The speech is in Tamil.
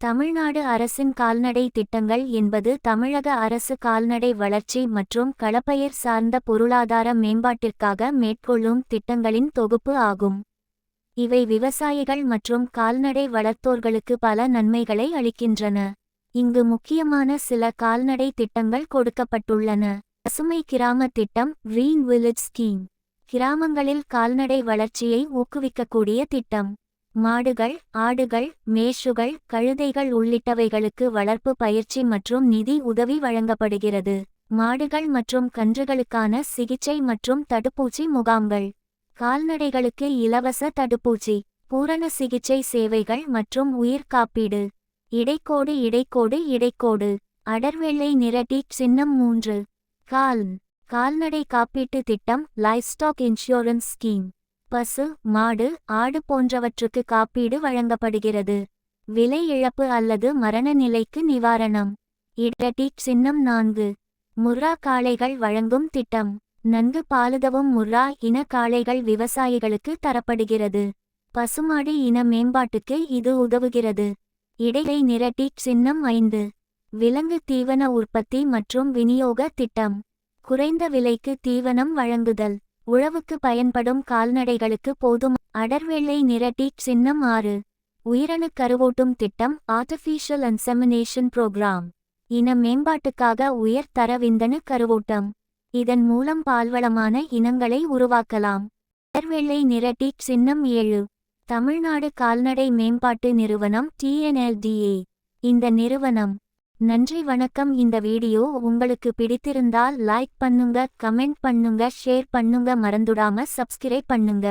தமிழ்நாடு அரசின் கால்நடை திட்டங்கள் என்பது தமிழக அரசு கால்நடை வளர்ச்சி மற்றும் களப்பயிர் சார்ந்த பொருளாதார மேம்பாட்டிற்காக மேற்கொள்ளும் திட்டங்களின் தொகுப்பு ஆகும். இவை விவசாயிகள் மற்றும் கால்நடை வளர்த்தோர்களுக்கு பல நன்மைகளை அளிக்கின்றன. இங்கு முக்கியமான சில கால்நடை திட்டங்கள் கொடுக்கப்பட்டுள்ளன. பசுமை கிராம திட்டம் கிரீன் வில்லேஜ் ஸ்கீம் கிராமங்களில் கால்நடை வளர்ச்சியை ஊக்குவிக்கக்கூடிய திட்டம். மாடுகள் ஆடுகள் மேஷுகள் கழுதைகள் உள்ளிட்டவைகளுக்கு வளர்ப்பு பயிற்சி மற்றும் நிதி உதவி வழங்கப்படுகிறது. மாடுகள் மற்றும் கன்றுகளுக்கான சிகிச்சை மற்றும் தடுப்பூசி முகாம்கள். கால்நடைகளுக்கு இலவச தடுப்பூசி பூரண சிகிச்சை சேவைகள் மற்றும் உயிர் காப்பீடு. இடைக்கோடு இடைக்கோடு இடைக்கோடு. அடர்வெள்ளை நிரட்டி சின்னம் மூன்று. கால் கால்நடை காப்பீட்டு திட்டம் லைஃப்ஸ்டாக் இன்சூரன்ஸ் ஸ்கீம். பசு மாடு ஆடு போன்றவற்றுக்கு காப்பீடு வழங்கப்படுகிறது. விலை இழப்பு அல்லது மரண நிலைக்கு நிவாரணம். இடடி சின்னம் நான்கு. முர்ரா காளைகள் வழங்கும் திட்டம். நன்கு பாலுதவும் முர்ரா இன காளைகள் விவசாயிகளுக்கு தரப்படுகிறது. பசுமாடு இன மேம்பாட்டுக்கு இது உதவுகிறது. இடையை நிரட்டி சின்னம் ஐந்து. விலங்கு தீவன உற்பத்தி மற்றும் விநியோக திட்டம். குறைந்த விலைக்கு தீவனம் வழங்குதல். உழவுக்கு பயன்படும் கால்நடைகளுக்கு போதும். அடர்வெள்ளை நிரட்டி சின்னம் ஆறு. உயிரணு கருவூட்டும் திட்டம் ஆர்டிஃபிஷியல் அன்செமினேஷன் புரோகிராம் இன மேம்பாட்டுக்காக உயர் தர விந்தணு கருவூட்டம். இதன் மூலம் பால்வளமான இனங்களை உருவாக்கலாம். அடர்வெள்ளை நிரட்டி சின்னம் ஏழு. தமிழ்நாடு கால்நடை மேம்பாட்டு நிறுவனம் டிஎன்எல்டிஏ இந்த நிறுவனம் நன்றி வணக்கம். இந்த வீடியோ உங்களுக்கு பிடித்திருந்தால் லைக் பண்ணுங்க கமெண்ட் பண்ணுங்க ஷேர் பண்ணுங்க. மறந்துடாம சப்ஸ்கிரைப் பண்ணுங்க.